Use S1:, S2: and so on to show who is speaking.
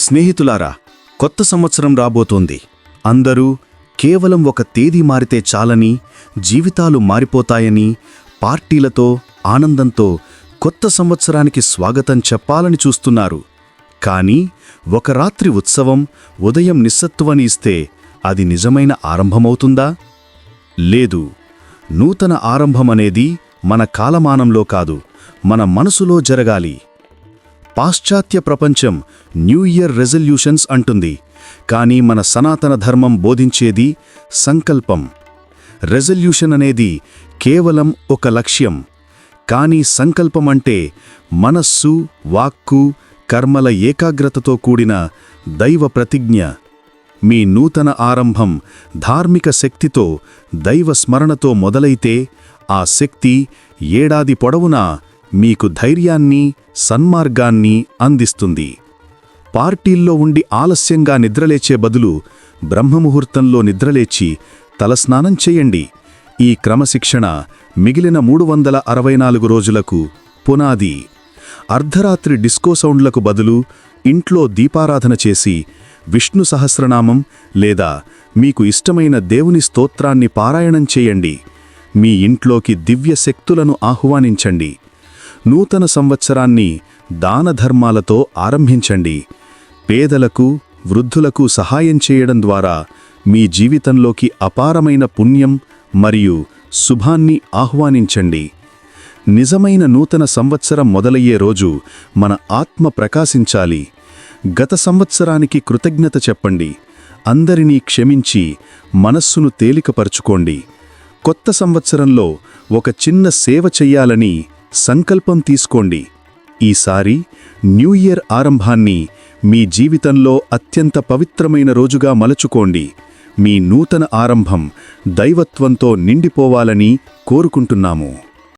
S1: స్నేహితులారా కొత్త సంవత్సరం రాబోతోంది. అందరూ కేవలం ఒక తేదీ మారితే చాలని జీవితాలు మారిపోతాయని పార్టీలతో ఆనందంతో కొత్త సంవత్సరానికి స్వాగతం చెప్పాలని చూస్తున్నారు. కానీ ఒక రాత్రి ఉత్సవం ఉదయం నిస్సత్తువని ఇస్తే అది నిజమైన ఆరంభమవుతుందా? లేదు. నూతన ఆరంభమనేది మన కాలమానంలో కాదు మన మనసులో జరగాలి. పాశ్చాత్య ప్రపంచం న్యూ ఇయర్ రెజల్యూషన్స్ అంటుంది. కానీ మన సనాతన ధర్మం బోధించేది సంకల్పం. రెజల్యూషన్ అనేది కేవలం ఒక లక్ష్యం. కానీ సంకల్పం అంటే మనస్సు వాక్కు కర్మల ఏకాగ్రతతో కూడిన దైవ ప్రతిజ్ఞ. మీ నూతన ఆరంభం ధార్మిక శక్తితో దైవ స్మరణతో మొదలైతే ఆ శక్తి ఏడాది పొడవునా మీకు ధైర్యాన్ని సన్మార్గాన్ని అందిస్తుంది. పార్టీల్లో ఉండి ఆలస్యంగా నిద్రలేచే బదులు బ్రహ్మముహూర్తంలో నిద్రలేచి తలస్నానం చేయండి. ఈ క్రమశిక్షణ మిగిలిన మూడు వందల అరవై నాలుగు రోజులకు పునాది. అర్ధరాత్రి డిస్కో సౌండ్లకు బదులు ఇంట్లో దీపారాధన చేసి విష్ణు సహస్రనామం లేదా మీకు ఇష్టమైన దేవుని స్తోత్రాన్ని పారాయణం చేయండి. మీ ఇంట్లోకి దివ్య శక్తులను ఆహ్వానించండి. నూతన సంవత్సరాన్ని దానధర్మాలతో ఆరంభించండి. పేదలకు వృద్ధులకు సహాయం చేయడం ద్వారా మీ జీవితంలోకి అపారమైన పుణ్యం మరియు శుభాన్ని ఆహ్వానించండి. నిజమైన నూతన సంవత్సరం మొదలయ్యే రోజు మన ఆత్మ ప్రకాశించాలి. గత సంవత్సరానికి కృతజ్ఞత చెప్పండి. అందరినీ క్షమించి మనస్సును తేలికపరుచుకోండి. కొత్త సంవత్సరంలో ఒక చిన్న సేవ చెయ్యాలని సంకల్పం తీసుకోండి. ఈసారి న్యూ ఇయర్ ఆరంభాన్ని మీ జీవితంలో అత్యంత పవిత్రమైన రోజుగా మలచుకోండి. మీ నూతన ఆరంభం దైవత్వంతో నిండిపోవాలని కోరుకుంటున్నాము.